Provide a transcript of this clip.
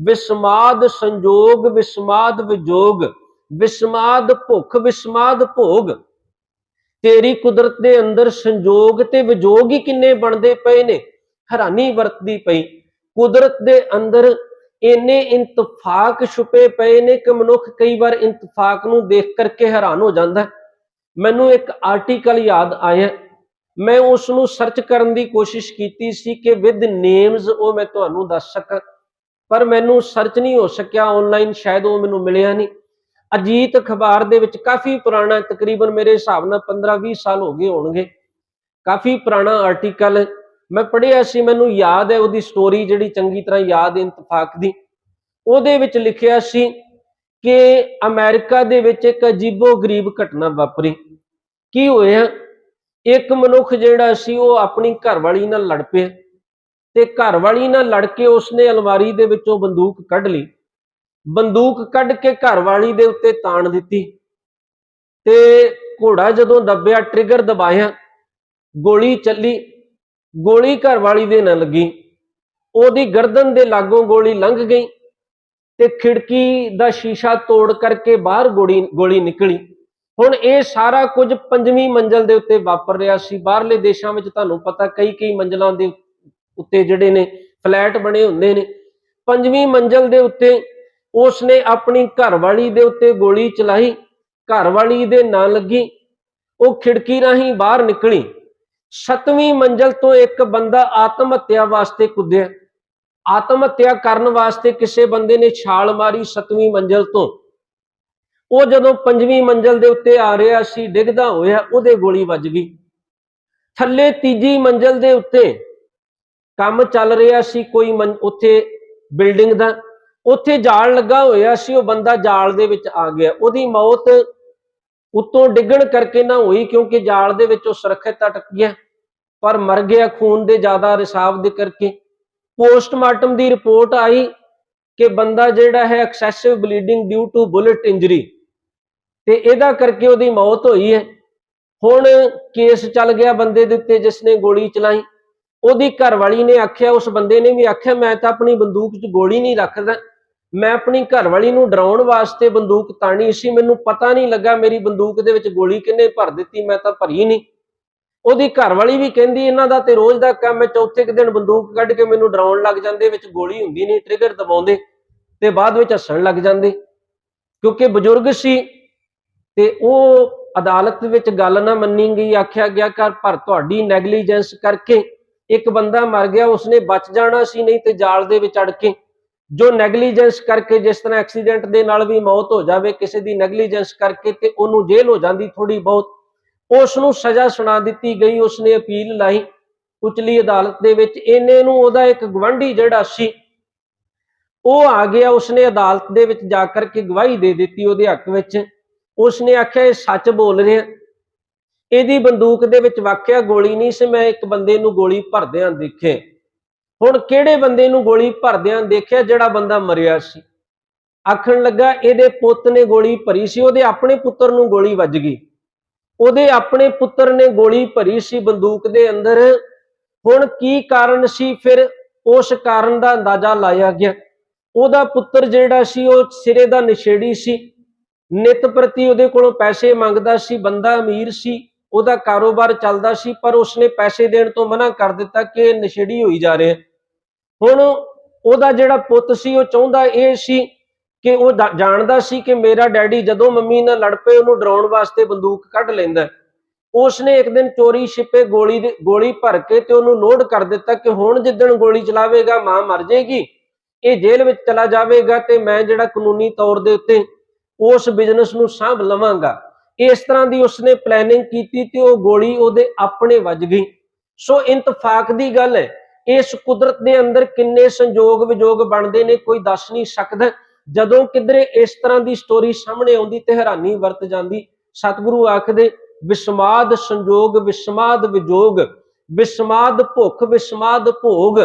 ਵਿਸਮਾਦ ਸੰਜੋਗ, ਵਿਸਮਾਦ ਵਿਜੋਗ, ਵਿਸਮਾਦ ਭੁੱਖ, ਵਿਸਮਾਦ ਭੋਗ। ਤੇਰੀ ਕੁਦਰਤ ਦੇ ਅੰਦਰ ਸੰਜੋਗ ਤੇ ਵਿਜੋਗ ਹੀ ਕਿੰਨੇ ਬਣਦੇ ਪਏ ਨੇ? ਹੈਰਾਨੀ ਵਰਤਦੀ ਪਈ। ਕੁਦਰਤ ਦੇ ਅੰਦਰ ਇੰਨੇ ਇੰਤਫਾਕ ਛੁਪੇ ਪਏ ਨੇ ਕਿ ਮਨੁੱਖ ਕਈ ਵਾਰ ਇੰਤਫਾਕ ਨੂੰ ਦੇਖ ਕਰਕੇ ਹੈਰਾਨ ਹੋ ਜਾਂਦਾ ਮੈਨੂੰ ਇੱਕ ਆਰਟੀਕਲ ਯਾਦ ਆਇਆ। ਮੈਂ ਉਸ ਨੂੰ ਸਰਚ ਕਰਨ ਦੀ ਕੋਸ਼ਿਸ਼ ਕੀਤੀ ਸੀ ਕਿ ਵਿਦ ਨੇਮਸ ਉਹ ਮੈਂ ਤੁਹਾਨੂੰ ਦੱਸ ਸਕਾਂ। ਪਰ ਮੈਨੂੰ ਸਰਚ ਨਹੀਂ ਹੋ ਸਕਿਆ ਆਨਲਾਈਨ ਸ਼ਾਇਦ ਉਹ ਮੈਨੂੰ ਮਿਲਿਆ ਨਹੀਂ। ਅਜੀਤ ਅਖਬਾਰ ਦੇ ਵਿੱਚ ਕਾਫੀ ਪੁਰਾਣਾ, ਤਕਰੀਬਨ ਮੇਰੇ ਹਿਸਾਬ ਨਾਲ 15-20 ਸਾਲ ਹੋ ਗਏ ਹੋਣਗੇ। ਕਾਫੀ ਪੁਰਾਣਾ ਆਰਟੀਕਲ ਮੈਂ ਪੜ੍ਹਿਆ ਸੀ, ਮੈਨੂੰ ਯਾਦ ਹੈ ਉਹਦੀ ਸਟੋਰੀ ਜਿਹੜੀ ਚੰਗੀ ਤਰ੍ਹਾਂ ਯਾਦ ਹੈ ਇੰਤਫਾਕ ਦੀ। ਉਹਦੇ ਵਿੱਚ ਲਿਖਿਆ ਸੀ ਕਿ ਅਮਰੀਕਾ ਦੇ ਵਿੱਚ ਇੱਕ ਅਜੀਬੋ ਗਰੀਬ ਘਟਨਾ ਵਾਪਰੀ। ਕੀ ਹੋਇਆ? ਇੱਕ ਮਨੁੱਖ ਜਿਹੜਾ ਸੀ, ਉਹ ਆਪਣੀ ਘਰਵਾਲੀ ਨਾਲ ਲੜ ਪਿਆ। ਤੇ ਘਰਵਾਲੀ ਨਾਲ ਲੜ ਕੇ ਉਸਨੇ ਅਲਮਾਰੀ ਦੇ ਵਿੱਚੋਂ ਬੰਦੂਕ ਕੱਢ ਲਈ। ਬੰਦੂਕ ਕੱਢ ਕੇ ਘਰਵਾਲੀ ਦੇ ਉੱਤੇ ਤਾਣ ਦਿੱਤੀ ਤੇ ਘੋੜਾ ਜਦੋਂ ਦੱਬਿਆ ਟ੍ਰਿਗਰ ਦਬਾਇਆ, ਗੋਲੀ ਚੱਲੀ, ਗੋਲੀ ਘਰਵਾਲੀ ਦੇ ਨਾਲ ਲੱਗੀ। ਉਹਦੀ ਗਰਦਨ ਦੇ ਲਾਗੋਂ ਗੋਲੀ ਲੰਘ ਗਈ ਤੇ ਖਿੜਕੀ ਦਾ ਸ਼ੀਸ਼ਾ ਤੋੜ ਕਰਕੇ ਬਾਹਰ ਗੋਲੀ ਗੋਲੀ ਨਿਕਲੀ। ਹੁਣ ਇਹ ਸਾਰਾ ਕੁਝ ਪੰਜਵੀਂ ਮੰਜ਼ਲ ਦੇ ਉੱਤੇ ਵਾਪਰ ਰਿਹਾ ਸੀ। ਬਾਹਰਲੇ ਦੇਸ਼ਾਂ ਵਿੱਚ ਤੁਹਾਨੂੰ ਪਤਾ ਕਈ ਕਈ ਮੰਜ਼ਲਾਂ ਦੇ ਉੱਤੇ ਜਿਹੜੇ ਨੇ ਫਲੈਟ ਬਣੇ ਹੁੰਦੇ ਨੇ। ਪੰਜਵੀਂ ਮੰਜ਼ਲ ਦੇ ਉੱਤੇ ਉਸਨੇ ਆਪਣੀ ਘਰਵਾਲੀ ਦੇ ਉੱਤੇ ਗੋਲੀ ਚਲਾਈ। ਘਰਵਾਲੀ ਦੇ ਨਾਂ ਲੱਗੀ। ਉਹ ਖਿੜਕੀ ਰਾਹੀਂ ਬਾਹਰ ਨਿਕਲੀ। ਸੱਤਵੀਂ ਮੰਜ਼ਲ ਤੋਂ ਇੱਕ ਬੰਦਾ ਆਤਮ ਹੱਤਿਆ ਵਾਸਤੇ ਕੁੱਦਿਆ। ਆਤਮ ਹੱਤਿਆ ਕਰਨ ਵਾਸਤੇ ਕਿਸੇ ਬੰਦੇ ਨੇ ਛਾਲ ਮਾਰੀ ਸੱਤਵੀਂ ਮੰਜ਼ਲ ਤੋਂ। ਉਹ ਜਦੋਂ ਪੰਜਵੀਂ ਮੰਜ਼ਲ ਦੇ ਉੱਤੇ ਆ ਰਿਹਾ ਸੀ, ਡਿੱਗਦਾ ਹੋਇਆ ਉਹਦੇ ਗੋਲੀ ਵੱਜ ਗਈ। ਥੱਲੇ ਤੀਜੀ ਮੰਜ਼ਲ ਦੇ ਉੱਤੇ ਕੰਮ ਚੱਲ ਰਿਹਾ ਸੀ, ਕੋਈ ਮੰ- ਉੱਥੇ ਬਿਲਡਿੰਗ ਦਾ, ਉੱਥੇ ਜਾਲ ਲੱਗਾ ਹੋਇਆ ਸੀ, ਉਹ ਬੰਦਾ ਜਾਲ ਦੇ ਵਿੱਚ ਆ ਗਿਆ। ਉਹਦੀ ਮੌਤ ਉੱਤੋਂ ਡਿੱਗਣ ਕਰਕੇ ਨਾ ਹੋਈ, ਕਿਉਂਕਿ ਜਾਲ ਦੇ ਵਿੱਚ ਉਹ ਸੁਰੱਖਿਅਤ ਅਟਕ ਗਿਆ, ਪਰ ਮਰ ਗਿਆ ਖੂਨ ਦੇ ਜ਼ਿਆਦਾ ਰਿਸਾਵ ਦੇ ਕਰਕੇ। ਪੋਸਟਮਾਰਟਮ ਦੀ ਰਿਪੋਰਟ ਆਈ ਕਿ ਬੰਦਾ ਜਿਹੜਾ ਹੈ excessive bleeding due to bullet injury, ਤੇ ਇਹਦਾ ਕਰਕੇ ਉਹਦੀ ਮੌਤ ਹੋਈ ਹੈ। ਹੁਣ ਕੇਸ ਚੱਲ ਗਿਆ ਬੰਦੇ ਦੇ ਉੱਤੇ, ਜਿਸ ਨੇ ਗੋਲੀ ਚਲਾਈ। ਉਹਦੀ ਘਰਵਾਲੀ ਨੇ ਆਖਿਆ, ਉਸ ਬੰਦੇ ਨੇ ਵੀ ਆਖਿਆ, ਮੈਂ ਤਾਂ ਆਪਣੀ ਬੰਦੂਕ 'ਚ ਗੋਲੀ ਨਹੀਂ ਰੱਖਦਾ। ਮੈਂ ਆਪਣੀ ਘਰਵਾਲੀ ਨੂੰ ਡਰਾਉਣ ਵਾਸਤੇ ਬੰਦੂਕ ਤਾਣੀ ਸੀ, ਮੈਨੂੰ ਪਤਾ ਨਹੀਂ ਲੱਗਾ ਮੇਰੀ ਬੰਦੂਕ ਦੇ ਵਿੱਚ ਗੋਲੀ ਕਿੰਨੇ ਭਰ ਦਿੱਤੀ, ਮੈਂ ਤਾਂ ਭਰੀ ਨਹੀਂ। ਉਹਦੀ ਘਰਵਾਲੀ ਵੀ ਕਹਿੰਦੀ, ਇਹਨਾਂ ਦਾ ਤੇ ਰੋਜ਼ ਦਾ ਕੰਮ ਹੈ, ਚੌਥੇ ਕੁ ਦਿਨ ਬੰਦੂਕ ਕੱਢ ਕੇ ਮੈਨੂੰ ਡਰਾਉਣ ਲੱਗ ਜਾਂਦੇ, ਵਿੱਚ ਗੋਲੀ ਹੁੰਦੀ ਨਹੀਂ ਟ੍ਰਿਗਰ ਦਬਾਉਂਦੇ ਤੇ ਬਾਅਦ ਵਿੱਚ ਹੱਸਣ ਲੱਗ ਜਾਂਦੇ। ਕਿਉਂਕਿ ਬਜ਼ੁਰਗ ਸੀ ਤੇ ਉਹ ਅਦਾਲਤ ਵਿੱਚ ਗੱਲ ਨਾ ਮੰਨੀ ਗਈ, ਆਖਿਆ ਗਿਆ ਕਰ ਪਰ ਤੁਹਾਡੀ ਨੈਗਲੀਜੈਂਸ ਕਰਕੇ ਇੱਕ ਬੰਦਾ ਮਰ ਗਿਆ, ਉਸਨੇ ਬਚ ਜਾਣਾ ਸੀ, ਨਹੀਂ ਤੇ ਜਾਲ ਦੇ ਵਿੱਚ ਅੜ ਕੇ। ਜੋ ਨੈਗਲੀਜੈਂਸ ਕਰਕੇ ਜਿਸ ਤਰ੍ਹਾਂ ਐਕਸੀਡੈਂਟ ਦੇ ਨਾਲ ਵੀ ਮੌਤ ਹੋ ਜਾਵੇ, ਕਿਸੇ ਦੀ ਨੈਗਲੀਜੈਂਸ ਕਰਕੇ ਤੇ ਉਹਨੂੰ ਜੇਲ੍ਹ ਹੋ ਜਾਂਦੀ ਥੋੜੀ ਬਹੁਤ ਉਸ ਨੂੰ ਸਜ਼ਾ ਸੁਣਾ ਦਿੱਤੀ ਗਈ, ਉਸਨੇ ਅਪੀਲ ਲਾਈ ਉਚਲੀ ਅਦਾਲਤ ਦੇ ਵਿੱਚ। ਇਹਨੇ ਨੂੰ ਉਹਦਾ ਇੱਕ ਗਵੰਡੀ ਜਿਹੜਾ ਸੀ, ਉਹ ਆ ਗਿਆ, ਉਸਨੇ ਅਦਾਲਤ ਦੇ ਵਿੱਚ ਜਾ ਕਰਕੇ ਗਵਾਹੀ ਦੇ ਦਿੱਤੀ ਉਹਦੇ ਹੱਕ ਵਿੱਚ। ਉਸਨੇ ਆਖਿਆ, ਇਹ ਸੱਚ ਬੋਲ ਰਿਹਾ। ਇਹਦੀ ਬੰਦੂਕ ਦੇ ਵਿੱਚ ਵਾਕਿਆ ਗੋਲੀ ਨਹੀਂ ਸੀ, ਮੈਂ ਇੱਕ ਬੰਦੇ ਨੂੰ ਗੋਲੀ ਭਰਦਿਆਂ ਦੇਖੇ ਹੁਣ ਕਿਹੜੇ ਬੰਦੇ ਨੂੰ ਗੋਲੀ ਭਰਦਿਆਂ ਦੇਖਿਆ ਜਿਹੜਾ ਬੰਦਾ ਮਰਿਆ ਸੀ? ਆਖਣ ਲੱਗਾ, ਇਹਦੇ ਪੁੱਤ ਨੇ ਗੋਲੀ ਭਰੀ ਸੀ, ਉਹਦੇ ਆਪਣੇ ਪੁੱਤਰ ਨੂੰ ਗੋਲੀ ਵੱਜ ਗਈ। ਉਹਦੇ ਆਪਣੇ ਪੁੱਤਰ ਨੇ ਗੋਲੀ ਭਰੀ ਸੀ ਬੰਦੂਕ ਦੇ ਅੰਦਰ। ਹੁਣ ਕੀ ਕਾਰਨ ਸੀ? ਫਿਰ ਉਸ ਕਾਰਨ ਦਾ ਅੰਦਾਜ਼ਾ ਲਾਇਆ ਗਿਆ। ਉਹਦਾ ਪੁੱਤਰ ਜਿਹੜਾ ਸੀ, ਉਹ ਸਿਰੇ ਦਾ ਨਸ਼ੇੜੀ ਸੀ। ਨਿਤ ਪ੍ਰਤੀ ਉਹਦੇ ਕੋਲੋਂ ਪੈਸੇ ਮੰਗਦਾ ਸੀ, ਬੰਦਾ ਅਮੀਰ ਸੀ। ਉਹਦਾ ਕਾਰੋਬਾਰ ਚੱਲਦਾ ਸੀ, ਪਰ ਉਸਨੇ ਪੈਸੇ ਦੇਣ ਤੋਂ ਮਨਾ ਕਰ ਦਿੱਤਾ ਕਿ ਇਹ ਨਸ਼ੇੜੀ ਹੋਈ ਜਾ ਰਿਹਾ ਹੁਣ ਉਹਦਾ ਜਿਹੜਾ ਪੁੱਤ ਸੀ, ਉਹ ਚਾਹੁੰਦਾ ਇਹ ਸੀ ਕਿ ਉਹ ਜਾਣਦਾ ਸੀ ਕਿ ਮੇਰਾ ਡੈਡੀ ਜਦੋਂ ਮੰਮੀ ਨਾਲ ਲੜ ਪਏ, ਉਹਨੂੰ ਡਰਾਉਣ ਵਾਸਤੇ ਬੰਦੂਕ ਕੱਢ ਲੈਂਦਾ। ਉਸਨੇ ਇੱਕ ਦਿਨ ਚੋਰੀ ਛਿਪੇ ਗੋਲੀ ਦੇ, ਗੋਲੀ ਭਰ ਕੇ ਤੇ ਉਹਨੂੰ ਲੋਡ ਕਰ ਦਿੱਤਾ ਕਿ ਹੁਣ ਜਿੱਦਣ ਗੋਲੀ ਚਲਾਵੇਗਾ, ਮਾਂ ਮਰ ਜਾਏਗੀ, ਇਹ ਜੇਲ੍ਹ ਵਿੱਚ ਚਲਾ ਜਾਵੇਗਾ ਤੇ ਮੈਂ ਜਿਹੜਾ ਕਾਨੂੰਨੀ ਤੌਰ ਦੇ ਉੱਤੇ ਉਸ ਬਿਜ਼ਨਸ ਨੂੰ ਸਾਂਭ ਲਵਾਂਗਾ। ਇਸ ਤਰ੍ਹਾਂ ਦੀ ਉਸਨੇ ਪਲੈਨਿੰਗ ਕੀਤੀ ਤੇ ਉਹ ਗੋਲੀ ਉਹਦੇ ਆਪਣੇ ਵੱਜ ਗਈ। ਸੋ ਇੰਤਫਾਕ ਦੀ ਗੱਲ ਹੈ, ਇਸ ਕੁਦਰਤ ਦੇ ਅੰਦਰ ਕਿੰਨੇ ਸੰਜੋਗ ਵਿਜੋਗ ਬਣਦੇ ਨੇ ਕੋਈ ਦੱਸ ਨਹੀਂ ਸਕਦਾ। ਜਦੋਂ ਕਿਧਰੇ ਇਸ ਤਰ੍ਹਾਂ ਦੀ ਸਟੋਰੀ ਸਾਹਮਣੇ ਆਉਂਦੀ ਤੇ ਹੈਰਾਨੀ ਵਰਤ ਜਾਂਦੀ, ਸਤਿਗੁਰੂ ਆਖਦੇ, ਵਿਸਮਾਦ ਸੰਜੋਗ, ਵਿਸਮਾਦ ਵਿਜੋਗ, ਵਿਸਮਾਦ ਭੁੱਖ, ਵਿਸਮਾਦ ਭੋਗ।